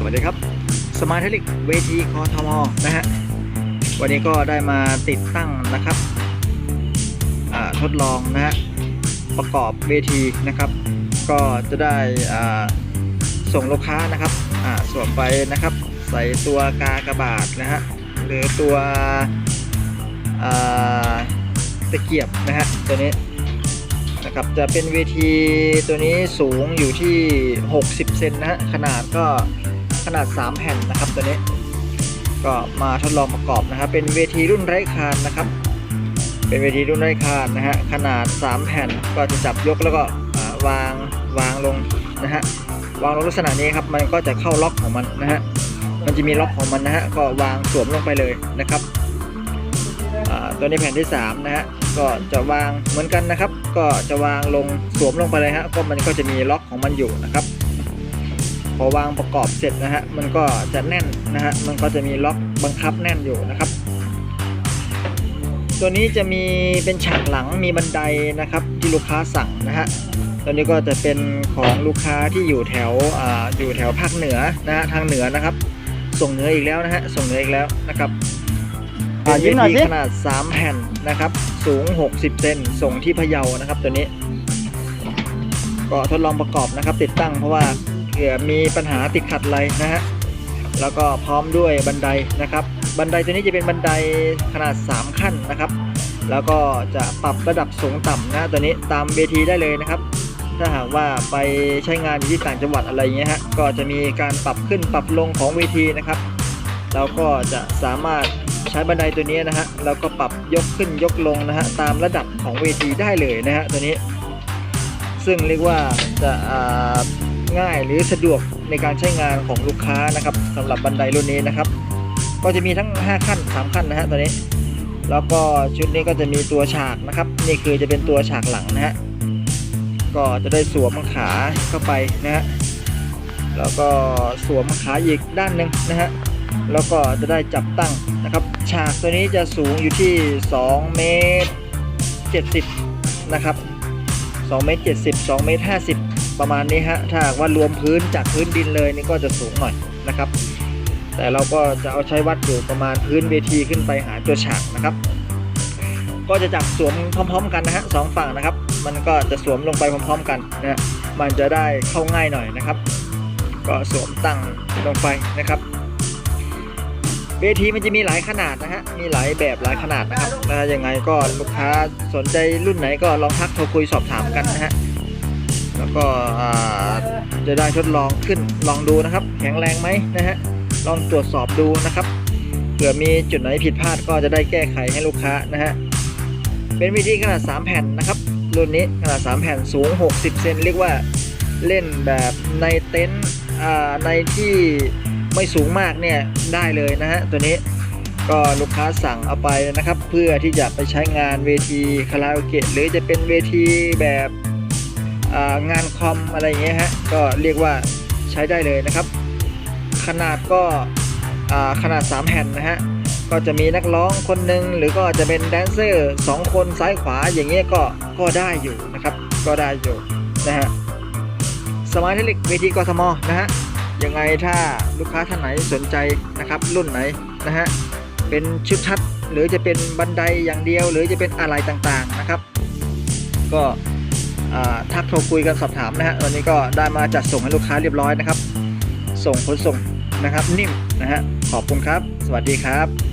สวัสดีครับสมาร์ทเทลิกเวทีคอทมนะฮะวันนี้ก็ได้มาติดตั้งนะครับทดลองนะฮะประกอบเวทีนะครับ ก็จะได้ส่งลูกค้านะครับอ่าสวมไปนะครับ ใส่ตัวกากระบาทนะฮะหรือตัวตะเกียบนะฮะตัวนี้นะครับจะเป็นเวทีตัวนี้สูงอยู่ที่ 60 เซนนะฮะขนาดก็ ขนาด 3 แผ่นนะครับตัวนี้ ก็มาทดลองประกอบนะครับ เป็นเวทีรุ่นไร้คานนะครับ เป็นเวทีรุ่นไร้คานนะฮะขนาด 3 แผ่นก็จะจับยกแล้วก็วางวางลงนะฮะวางลงลักษณะนี้ครับมันก็จะเข้าล็อกของมันนะฮะมันจะมีล็อกของมันนะฮะก็วางสวมลงไปเลยนะครับตัวนี้แผ่นที่ 3 นะฮะก็จะวางเหมือนกันนะครับ ก็จะวางลงสวมลงไปเลยฮะก็มันก็จะมีล็อกของมันอยู่นะครับ พอวางประกอบเสร็จนะฮะมันก็จะแน่นนะฮะมันก็จะมีล็อกบังคับแน่นอยู่นะครับ ตัวนี้จะมีเป็นฉากหลังมีบันไดนะครับที่ลูกค้าสั่งนะฮะตัวนี้ก็จะเป็นของลูกค้าที่อยู่แถวอ่าอยู่แถวภาคเหนือนะฮะทางเหนือนะครับ ส่งเหนืออีกแล้วนะฮะส่งเหนืออีกแล้วนะครับอะยิ้มหน่อยสิขนาด 3 แผ่นนะครับ สูง 60 เซนส่งที่พะเยานะครับตัวนี้ ก็ทดลองประกอบนะครับ ติดตั้งเพราะว่าเผื่อมีปัญหาติดขัดอะไรนะฮะแล้วก็พร้อมด้วยบันไดนะครับ บันไดตัวนี้จะเป็นบันไดขนาด 3 ขั้นนะครับ แล้วก็จะปรับระดับสูงต่ำนะตัวนี้ตามเวทีได้เลยนะครับ ถ้าหากว่าไปใช้งานอยู่ที่ต่างจังหวัดอะไรอย่างเงี้ยฮะก็จะมีการปรับขึ้นปรับลงของเวทีนะครับเราก็จะสามารถใช้บันไดตัวนี้นะฮะแล้วก็ปรับยกขึ้นยกลงนะฮะตามระดับของเวทีได้เลยนะฮะตัวนี้ ซึ่งเรียกว่าจะ ง่ายหรือสะดวกในการใช้งานของลูกค้านะครับสำหรับบันไดรุ่นนี้นะครับ ก็จะมีทั้ง 5 ขั้น 3 ขั้นนะฮะตัวนี้ แล้วก็ชุดนี้ก็จะมีตัวฉากนะครับ นี่คือจะเป็นตัวฉากหลังนะฮะก็จะได้สวมขาเข้าไปนะฮะแล้วก็สวมขาอีกด้านหนึ่งนะฮะแล้วก็จะได้จับตั้งนะครับ ฉากตัวนี้จะสูงอยู่ที่ 2 เมตร 70 นะครับ2เมตร 70 2เมตร 50 ประมาณนี้ฮะถ้าว่ารวมพื้นจากพื้นดินเลยนี่ก็จะสูงหน่อยนะครับ แต่เราก็จะเอาใช้วัดอยู่ประมาณพื้นเวทีขึ้นไปหาตัวฉากนะครับ ก็จะจับสวมพร้อม ๆ กันนะฮะสองฝั่งนะครับ มันก็จะสวมลงไปพร้อม ๆ กันนะฮะมันจะได้เข้าง่ายหน่อยนะครับ ก็สวมตั้งลงไปนะครับเวทีมันจะมีหลายขนาดนะฮะ มีหลายแบบหลายขนาดนะครับนะยังไงก็ลูกค้าสนใจรุ่นไหนก็ลองทักโทรคุยสอบถามกันนะฮะ แล้วก็จะได้ทดลองขึ้นลองดูนะครับ แข็งแรงไหมนะฮะลองตรวจสอบดูนะครับเผื่อมีจุดไหนผิดพลาดก็จะได้แก้ไขให้ลูกค้านะฮะเป็นวิธีขนาด 3 แผ่นนะครับรุ่นนี้ขนาด 3 แผ่นสูง 60 เซนเรียกว่าเล่นแบบในเต็นท์ในที่ไม่สูงมากเนี่ยได้เลยนะฮะตัวนี้ก็ลูกค้าสั่งเอาไปนะครับ เพื่อที่จะไปใช้งานเวทีคาราโอเกะหรือจะเป็นเวทีแบบ งานคอมอะไรอย่างเงี้ยฮะก็เรียกว่าใช้ได้เลยนะครับ ขนาดก็อ่าขนาด 3 แผ่นนะฮะก็จะมีนักร้องคนหนึ่งหรือก็จะเป็นแดนเซอร์สองคนซ้ายขวาอย่างเงี้ยก็ก็ได้อยู่นะครับ ก็ได้อยู่นะฮะสมาร์ทเทลิกเวทีกทมนะฮะยังไงถ้าลูกค้าท่านไหนสนใจนะครับรุ่นไหนนะฮะเป็นชุดชัดหรือจะเป็นบันไดอย่างเดียว หรือจะเป็นอะไรต่างๆนะครับ ก็ ทักโทรคุยกันสอบถามนะฮะวันนี้ก็ได้มาจัดส่งให้ลูกค้าเรียบร้อยนะครับ ส่งขนส่งนะครับ นิ่มนะฮะขอบคุณครับ สวัสดีครับ